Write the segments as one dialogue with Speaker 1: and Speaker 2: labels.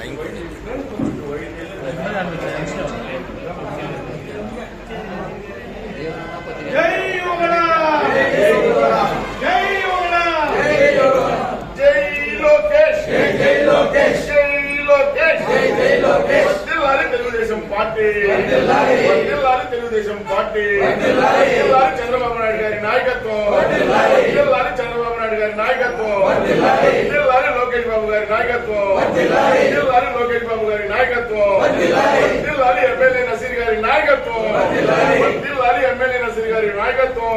Speaker 1: Time
Speaker 2: జై Telugu Desam party Telugu Desam party Chandrababu Naidu గారి నాయకత్వం చంద్రబాబు నాయుడు గారి నాయకత్వం వర్ధిల్లాలి లోకేష్ బాబు గారి నాయకత్వం. లోకేష్ బాబు గారి నాయకత్వం. వర్ధిల్లాలి ఎమ్మెల్యే నసీర్ గారి నాయకత్వం. వర్ధిల్లాలి ఎమ్మెల్యే నసీర్ గారి నాయకత్వం.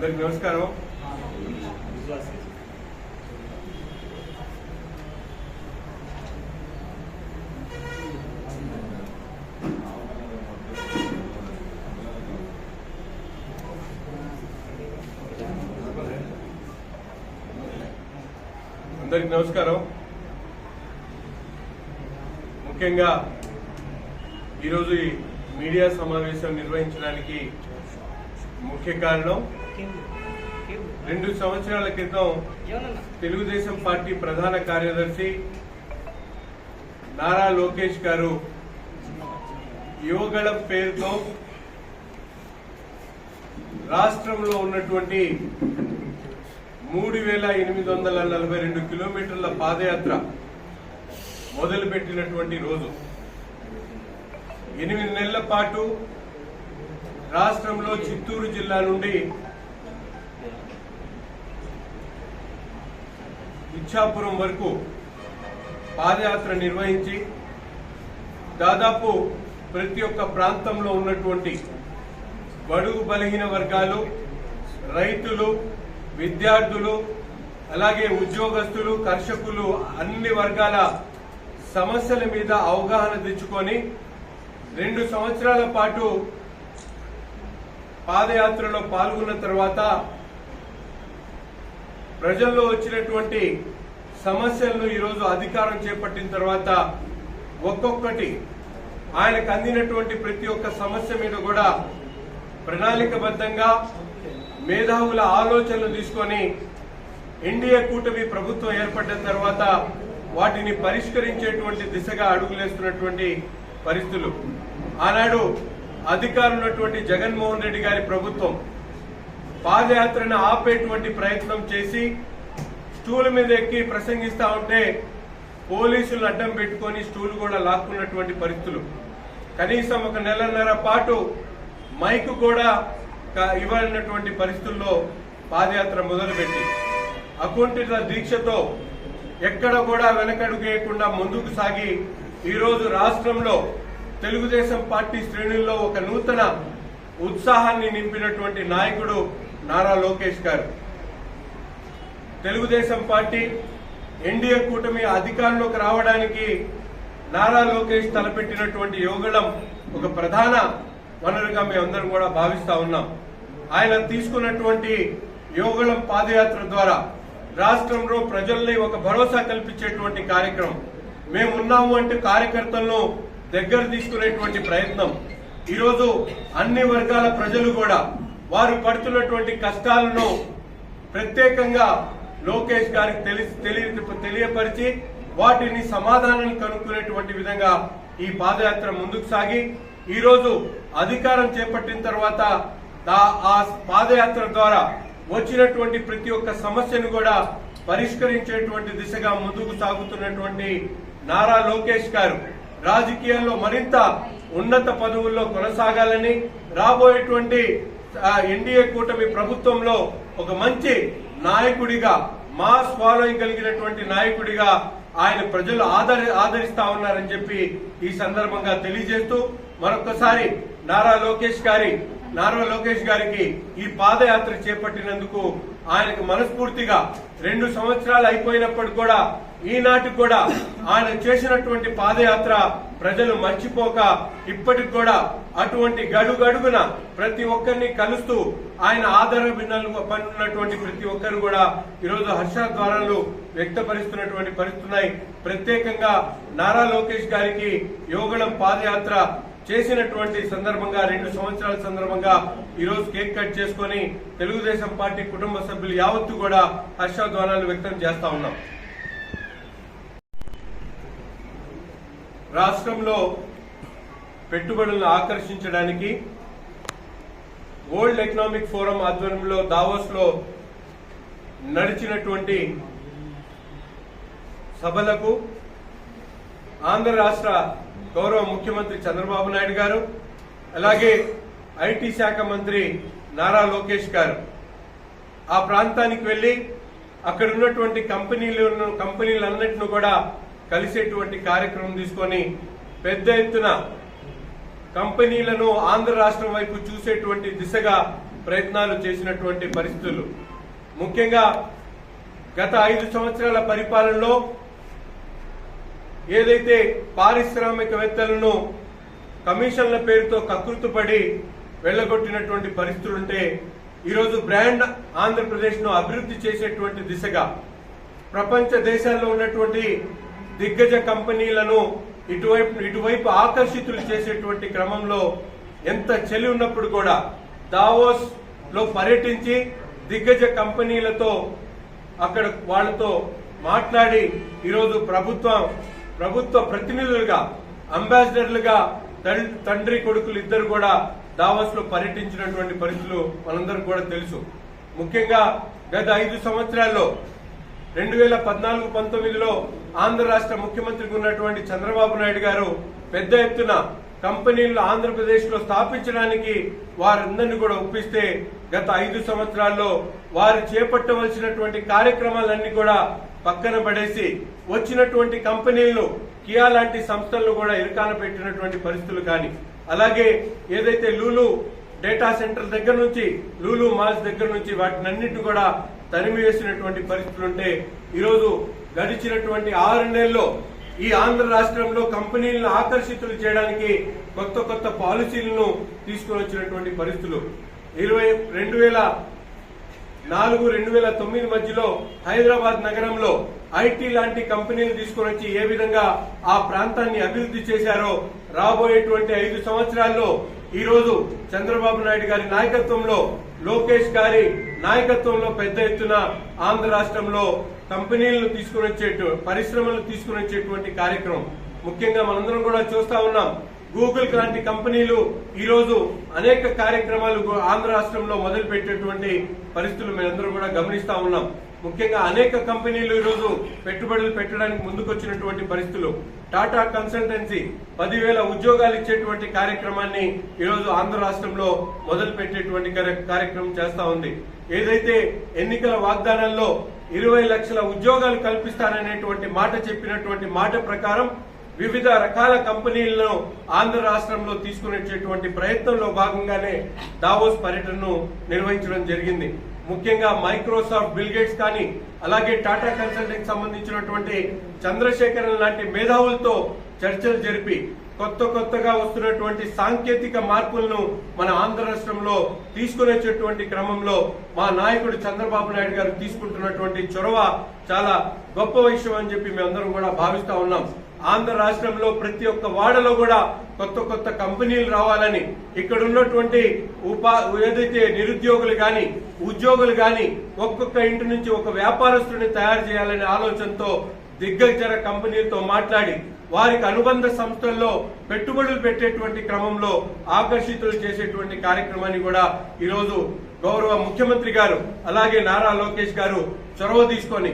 Speaker 3: అందరికి నమస్కారం. అందరికి నమస్కారం. ముఖ్యంగా ఈరోజు ఈ మీడియా సమావేశం నిర్వహించడానికి ముఖ్య కారణం రెండు సంవత్సరాల క్రితం తెలుగుదేశం పార్టీ ప్రధాన కార్యదర్శి నారా లోకేష్ గారు యువగళం పేరుతో రాష్ట్రంలో ఉన్నటువంటి మూడు వేల ఎనిమిది వందల నలభై రెండు కిలోమీటర్ల పాదయాత్ర మొదలుపెట్టినటువంటి రోజు. ఎనిమిది నెలల పాటు రాష్ట్రంలో చిత్తూరు జిల్లా నుండి ఇచ్చాపురం వరకు పాదయాత్ర నిర్వహించి దాదాపు ప్రతి ఒక్క ప్రాంతంలో ఉన్నటువంటి బడుగు బలహీన వర్గాలు రైతులు విద్యార్థులు అలాగే ఉద్యోగస్తులు కర్షకులు అన్ని వర్గాల సమస్యల మీద అవగాహన తెచ్చుకొని రెండు సంవత్సరాల పాటు పాదయాత్రలో పాల్గొన్న తర్వాత ప్రజల్లో వచ్చినటువంటి సమస్యలను ఈరోజు అధికారం చేపట్టిన తర్వాత ఒక్కొక్కటి ఆయనకు అందినటువంటి ప్రతి ఒక్క సమస్య మీద కూడా ప్రణాళికబద్ధంగా మేధావుల ఆలోచనలు తీసుకొని ఎన్డీఏ కూటమి ప్రభుత్వం ఏర్పడిన తర్వాత వాటిని పరిష్కరించేటువంటి దిశగా అడుగులేస్తున్నటువంటి పరిస్థితులు. ఆనాడు అధికారం ఉన్నటువంటి జగన్మోహన్ రెడ్డి గారి ప్రభుత్వం పాదయాత్రను ఆపేటువంటి ప్రయత్నం చేసి స్టూల్ మీద ఎక్కి ప్రసంగిస్తా ఉంటే పోలీసులు అడ్డం పెట్టుకొని స్టూల్ కూడా లాక్కున్నటువంటి పరిస్థితులు. కనీసం ఒక నెలన్నర పాటు మైక్ కూడా ఇవ్వాలన్నటువంటి ఇవ్వనటువంటి పరిస్థితుల్లో పాదయాత్ర మొదలుపెట్టి. అకుంఠిత దీక్షతో ఎక్కడ కూడా వెనకడుగేయకుండా ముందుకు సాగి ఈరోజు రాష్ట్రంలో తెలుగుదేశం పార్టీ శ్రేణుల్లో ఒక నూతన ఉత్సాహాన్ని నింపినటువంటి నాయకుడు నారా లోకేష్ గారు. తెలుగుదేశం పార్టీ ఎన్డీఏ కూటమి అధికారంలోకి రావడానికి నారా లోకేష్ తలపెట్టినటువంటి యోగళం ఒక ప్రధాన వనరుగా మేమందరం కూడా భావిస్తా ఉన్నాం. ఆయన తీసుకున్నటువంటి యోగళం పాదయాత్ర ద్వారా రాష్ట్రంలో ప్రజల్ని ఒక భరోసా కల్పించేటువంటి కార్యక్రమం. మేము ఉన్నాము అంటే కార్యకర్తలను దగ్గర తీసుకునేటువంటి ప్రయత్నం. ఈరోజు అన్ని వర్గాల ప్రజలు కూడా వారు పడుతున్నటువంటి కష్టాలను ప్రత్యేకంగా లోకేష్ గారికి తెలిసి తెలియ తెలియపరిచి వాటిని సమాధానం కనుక్కునేటువంటి విధంగా ఈ పాదయాత్ర ముందుకు సాగి ఈరోజు అధికారం చేపట్టిన తర్వాత ఆ పాదయాత్ర ద్వారా వచ్చినటువంటి ప్రతి ఒక్క సమస్యను కూడా పరిష్కరించేటువంటి దిశగా ముందుకు సాగుతున్నటువంటి నారా లోకేష్ గారు రాజకీయాల్లో మరింత ఉన్నత పదవుల్లో కొనసాగాలని రాబోయేటువంటి ఎన్డీఏ కూటమి ప్రభుత్వంలో ఒక మంచి నాయకుడిగా మాస్ ఫాలోయింగ్ కలిగినటువంటి నాయకుడిగా ఆయన ప్రజలు ఆదరి ఆదరిస్తా ఉన్నారని చెప్పి ఈ సందర్భంగా తెలియజేస్తూ మరొకసారి నారా లోకేష్ గారి నారా లోకేష్ గారికి ఈ పాదయాత్ర చేపట్టినందుకు ఆయనకు మనస్ఫూర్తిగా రెండు సంవత్సరాలు అయిపోయినప్పుడు కూడా ఈనాటికి కూడా ఆయన చేసినటువంటి పాదయాత్ర ప్రజలు మర్చిపోక ఇప్పటికి కూడా అటువంటి గడుగడుగున ప్రతి ఒక్కరిని కలుస్తూ ఆయన ఆధార భిన్నాలు పనున్నటువంటి ప్రతి ఒక్కరు కూడా ఈరోజు హర్షద్వారాలు వ్యక్తపరుస్తున్నటువంటి పరిస్థితున్నాయి ప్రత్యేకంగా నారా లోకేష్ గారికి యోగళం పాదయాత్ర చేసినటువంటి సందర్భంగా రెండు సంవత్సరాల సందర్భంగా ఈ రోజు కేక్ కట్ చేసుకొని తెలుగుదేశం పార్టీ కుటుంబ సభ్యులు యావత్తు కూడా హర్షధ్వానాలు వ్యక్తం చేస్తా ఉన్నాం. రాష్ట్రంలో పెట్టుబడులను ఆకర్షించడానికి వరల్డ్ ఎకనామిక్ ఫోరం ఆధ్వర్యంలో దావోస్లో నడిచినటువంటి సభలకు ఆంధ్ర రాష్ట్ర గౌరవ ముఖ్యమంత్రి చంద్రబాబు నాయుడు గారు అలాగే ఐటీ శాఖ మంత్రి నారా లోకేష్ గారు. ఆ ప్రాంతానికి వెళ్ళి అక్కడ ఉన్నటువంటి కంపెనీలను కంపెనీలన్నింటిని కూడా కలిసేటువంటి కార్యక్రమం తీసుకొని పెద్ద ఎత్తున కంపెనీలను ఆంధ్ర రాష్ట్రం వైపు చూసేటువంటి దిశగా ప్రయత్నాలు చేసినటువంటి పరిస్థితులు. ముఖ్యంగా గత ఐదు సంవత్సరాల పరిపాలనలో ఏదైతే పారిశ్రామికవేత్తలను కమిషన్ల పేరుతో కకృతుపడి వెళ్ళగొట్టినటువంటి పరిస్థితులుంటే ఈరోజు బ్రాండ్ ఆంధ్రప్రదేశ్ను అభివృద్ధి చేసేటువంటి దిశగా ప్రపంచ దేశాల్లో ఉన్నటువంటి దిగ్గజ కంపెనీలను ఇటువైపు ఇటువైపు ఆకర్షితులు చేసేటువంటి క్రమంలో ఎంత చలి ఉన్నప్పుడు కూడా దావోస్లో పర్యటించి దిగ్గజ కంపెనీలతో అక్కడ వాళ్ళతో మాట్లాడి ఈరోజు ప్రభుత్వం ప్రభుత్వ ప్రతినిధులుగా అంబాసిడర్లుగా తండ్రి కొడుకులు ఇద్దరు కూడా దావోస్లో పర్యటించినటువంటి పరిస్థితులు మనందరూ కూడా తెలుసు. ముఖ్యంగా గత ఐదు సంవత్సరాల్లో రెండు వేల పద్నాలుగు పంతొమ్మిదిలో ఆంధ్ర రాష్ట్ర ముఖ్యమంత్రికి ఉన్నటువంటి చంద్రబాబు నాయుడు గారు పెద్ద ఎత్తున కంపెనీలను ఆంధ్రప్రదేశ్లో స్థాపించడానికి వారందరినీ కూడా ఒప్పిస్తే గత ఐదు సంవత్సరాల్లో వారు చేపట్టవలసినటువంటి కార్యక్రమాలన్నీ కూడా పక్కన పడేసి వచ్చినటువంటి కంపెనీలను కియా లాంటి సంస్థలను కూడా ఇరుకాన పెట్టినటువంటి పరిస్థితులు కానీ అలాగే ఏదైతే లూలు డేటా సెంటర్ దగ్గర నుంచి లూలు మాల్స్ దగ్గర నుంచి వాటినన్నింటిని కూడా తరిమివేసినటువంటి వేసినటువంటి పరిస్థితులు ఉంటే ఈరోజు గడిచినటువంటి ఆరు నెలల్లో ఈ ఆంధ్ర రాష్ట్రంలో కంపెనీలను ఆకర్షితులు చేయడానికి కొత్త కొత్త పాలసీలను తీసుకుని వచ్చినటువంటి పరిస్థితులు. ఇరవై రెండు వేల నాలుగు రెండు వేల తొమ్మిది మధ్యలో హైదరాబాద్ నగరంలో ఐటీ లాంటి కంపెనీలు తీసుకుని వచ్చి ఏ విధంగా ఆ ప్రాంతాన్ని అభివృద్ధి చేశారో రాబోయేటువంటి ఐదు సంవత్సరాల్లో ఈ రోజు చంద్రబాబు నాయుడు గారి నాయకత్వంలో లోకేష్ గారి నాయకత్వంలో పెద్ద ఎత్తున ఆంధ్ర రాష్ట్రంలో కంపెనీలను తీసుకుని వచ్చేటు పరిశ్రమలు తీసుకుని వచ్చేటువంటి కార్యక్రమం. ముఖ్యంగా మనందరం కూడా చూస్తా ఉన్నాం. గూగుల్ లాంటి కంపెనీలు ఈ రోజు అనేక కార్యక్రమాలు ఆంధ్ర రాష్ట్రంలో మొదలు పెట్టేటువంటి పరిస్థితులు మేమందరం కూడా గమనిస్తా ఉన్నాం. ముఖ్యంగా అనేక కంపెనీలు ఈరోజు పెట్టుబడులు పెట్టడానికి ముందుకొచ్చినటువంటి పరిస్థితులు. టాటా కన్సల్టెన్సీ పదివేల ఉద్యోగాలు ఇచ్చేటువంటి కార్యక్రమాన్ని ఈరోజు ఆంధ్ర రాష్ట్రంలో మొదలు పెట్టేటువంటి కార్య- కార్యక్రమం చేస్తా ఉంది. ఏదైతే ఎన్నికల వాగ్దానాల్లో ఇరవై లక్షల ఉద్యోగాలు కల్పిస్తాననేటువంటి మాట చెప్పినటువంటి మాట ప్రకారం వివిధ రకాల కంపెనీలను ఆంధ్ర రాష్ట్రంలో తీసుకునేటటువంటి ప్రయత్నంలో భాగంగానే దావోస్ పర్యటనను నిర్వహించడం జరిగింది. ముఖ్యంగా మైక్రోసాఫ్ట్ బిల్గేట్స్ కానీ అలాగే టాటా కన్సల్టింగ్ సంబంధించినటువంటి చంద్రశేఖరన్ లాంటి మేధావులతో చర్చలు జరిపి కొత్త కొత్తగా వస్తున్నటువంటి సాంకేతిక మార్పులను మన ఆంధ్ర రాష్ట్రంలో తీసుకునేటటువంటి క్రమంలో మా నాయకుడు చంద్రబాబు నాయుడు గారు తీసుకుంటున్నటువంటి చొరవ చాలా గొప్ప విషయం అని చెప్పి మేమందరం కూడా భావిస్తా ఉన్నాం. ఆంధ్ర రాష్ట్రంలో ప్రతి ఒక్క వాడలో కూడా కొత్త కొత్త కంపెనీలు రావాలని ఇక్కడ ఉన్నటువంటి ఉపా ఏదైతే నిరుద్యోగులు కానీ ఉద్యోగులు కానీ ఒక్కొక్క ఇంటి నుంచి ఒక వ్యాపారస్తుడిని తయారు చేయాలనే ఆలోచనతో దిగ్గజర కంపెనీలతో మాట్లాడి వారికి అనుబంధ సంస్థల్లో పెట్టుబడులు పెట్టేటువంటి క్రమంలో ఆకర్షితులు చేసేటువంటి కార్యక్రమాన్ని కూడా ఈరోజు గౌరవ ముఖ్యమంత్రి గారు అలాగే నారా లోకేష్ గారు చొరవ తీసుకొని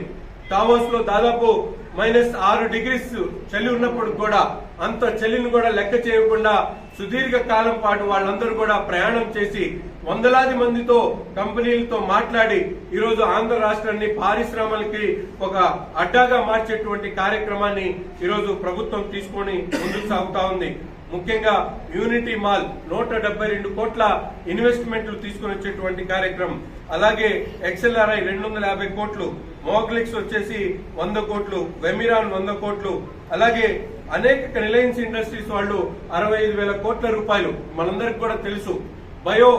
Speaker 3: టావోస్లో దాదాపు మైనస్ ఆరు డిగ్రీస్ చలి ఉన్నప్పుడు కూడా అంత చలిని కూడా లెక్క చేయకుండా సుదీర్ఘ కాలం పాటు వాళ్ళందరూ కూడా ప్రయాణం చేసి వందలాది మందితో కంపెనీలతో మాట్లాడి ఈరోజు ఆంధ్ర రాష్ట్రాన్ని పారిశ్రమలకి ఒక అడ్డాగా మార్చేటువంటి కార్యక్రమాన్ని ఈరోజు ప్రభుత్వం తీసుకొని ముందుకు సాగుతా ఉంది. ముఖ్యంగా యూనిటీ మాల్ నూట డెబ్బై రెండు కోట్ల ఇన్వెస్ట్మెంట్లు తీసుకుని వచ్చేటువంటి కార్యక్రమం. అలాగే ఎక్స్ఎల్ఆర్ఐ రెండు వందల యాభై కోట్లు మోగ్లిక్స్ వచ్చేసి వంద కోట్లు వెమిరాన్ వంద కోట్లు అలాగే అనేక రిలయన్స్ ఇండస్ట్రీస్ వాళ్ళు అరవై ఐదు వేల కోట్ల రూపాయలు మనందరికి కూడా తెలుసు. బయో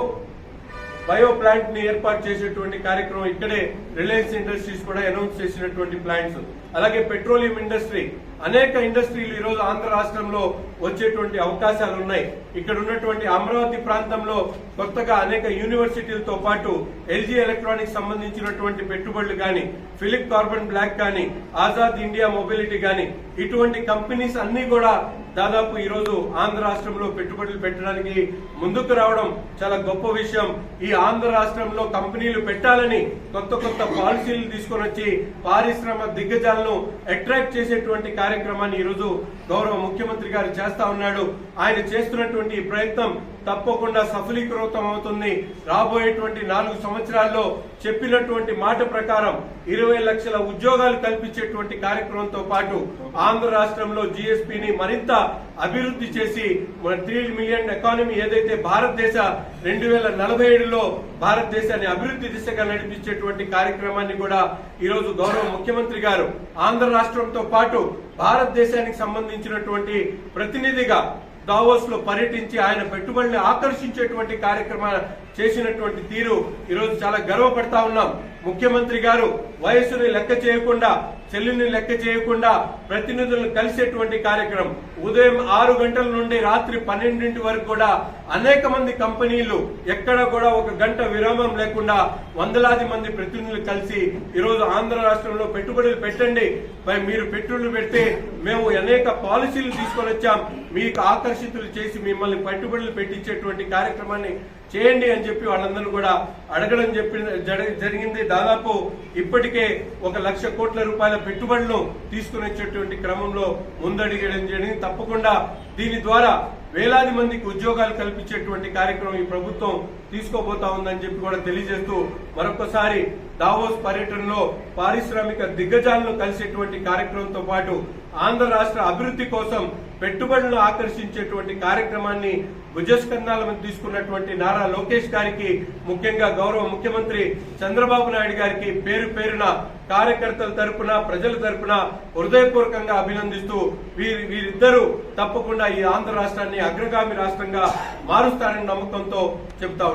Speaker 3: బయో ప్లాంట్ని ఏర్పాటు చేసేటువంటి కార్యక్రమం ఇక్కడే రిలయన్స్ ఇండస్ట్రీస్ కూడా అనౌన్స్ చేసినటువంటి ప్లాంట్స్. అలాగే పెట్రోలియం ఇండస్ట్రీ. అనేక ఇండస్ట్రీలు ఈ రోజు ఆంధ్ర రాష్ట్రంలో వచ్చేటువంటి అవకాశాలు ఉన్నాయి ఇక్కడ ఉన్నటువంటి అమరావతి ప్రాంతంలో కొత్తగా అనేక యూనివర్సిటీలతో పాటు ఎల్జీ ఎలక్ట్రానిక్స్ సంబంధించినటువంటి పెట్టుబడులు కానీ ఫిలిప్ కార్బన్ బ్లాక్ కానీ ఆజాద్ ఇండియా మొబిలిటీ కానీ ఇటువంటి కంపెనీస్ అన్ని కూడా దాదాపు ఈరోజు ఆంధ్ర రాష్ట్రంలో పెట్టుబడులు పెట్టడానికి ముందుకు రావడం చాలా గొప్ప విషయం. ఈ ఆంధ్ర రాష్ట్రంలో కంపెనీలు పెట్టాలని కొత్త కొత్త పాలసీలు తీసుకొని వచ్చి పారిశ్రమ దిగ్గజాలను అట్రాక్ట్ చేసేటువంటి కార్యక్రమాన్ని ఈరోజు గౌరవ ముఖ్యమంత్రి గారు చేస్తా ఉన్నాడు. ఆయన చేస్తున్నటువంటి ఈ ప్రయత్నం తప్పకుండా సఫలీకృతం అవుతుంది. రాబోయేటువంటి నాలుగు సంవత్సరాల్లో చెప్పినటువంటి మాట ప్రకారం ఇరవై లక్షల ఉద్యోగాలు కల్పించేటువంటి కార్యక్రమంతో పాటు ఆంధ్ర రాష్ట్రంలో జీఎస్పీని మరింత అభివృద్ధి చేసి మన త్రీ మిలియన్ ఎకానమీ ఏదైతే భారతదేశ రెండు వేల నలభై ఏడులో భారతదేశాన్ని అభివృద్ధి దిశగా నడిపించేటువంటి కార్యక్రమాన్ని కూడా ఈరోజు గౌరవ ముఖ్యమంత్రి గారు ఆంధ్ర రాష్ట్రంతో పాటు భారతదేశానికి సంబంధించినటువంటి ప్రతినిధిగా దావోస్లో పర్యటించి ఆయన పెట్టుబడుల్ని ఆకర్షించేటువంటి కార్యక్రమాలు చేసినటువంటి తీరు ఈరోజు చాలా గర్వపడతా ఉన్నాం. ముఖ్యమంత్రి గారు వయసుని లెక్క చేయకుండా చెల్లిని లెక్క చేయకుండా ప్రతినిధులను కలిసేటువంటి కార్యక్రమం. ఉదయం ఆరు గంటల నుండి రాత్రి పన్నెండింటి వరకు కూడా అనేక మంది కంపెనీలు ఎక్కడ కూడా ఒక గంట విరామం లేకుండా వందలాది మంది ప్రతినిధులు కలిసి ఈరోజు ఆంధ్ర రాష్ట్రంలో పెట్టుబడులు పెట్టండి. మరి మీరు పెట్టుబడులు పెడితే మేము అనేక పాలసీలు తీసుకొని వచ్చాం. మీకు ఆకర్షితులు చేసి మిమ్మల్ని పెట్టుబడులు పెట్టించేటువంటి కార్యక్రమాన్ని చేయండి అని చెప్పి వాళ్ళందరూ కూడా అడగడం చెప్పి జరిగింది. దాదాపు ఇప్పటికే ఒక లక్ష కోట్ల రూపాయల పెట్టుబడులు తీసుకునేటువంటి క్రమంలో ముందడిగడం జరిగింది. తప్పకుండా దీని ద్వారా వేలాది మందికి ఉద్యోగాలు కల్పించేటువంటి కార్యక్రమం ఈ ప్రభుత్వం తీసుకోబోతా ఉందని చెప్పి కూడా తెలియజేస్తూ మరొకసారి దావోస్ పర్యటనలో పారిశ్రామిక దిగ్గజాలను కలిసేటువంటి కార్యక్రమంతో పాటు ఆంధ్ర రాష్ట్ర అభివృద్ధి కోసం పెట్టుబడులను ఆకర్షించేటువంటి కార్యక్రమాన్ని భుజస్కంధాల మీద తీసుకున్నటువంటి నారా లోకేష్ గారికి ముఖ్యంగా గౌరవ ముఖ్యమంత్రి చంద్రబాబు నాయుడు గారికి పేరు పేరున కార్యకర్తల తరపున ప్రజల తరపున హృదయపూర్వకంగా అభినందిస్తూ వీరి వీరిద్దరూ తప్పకుండా ఈ ఆంధ్ర రాష్ట్రాన్ని అగ్రగామి రాష్ట్రంగా మారుస్తారని నమ్మకంతో చెబుతా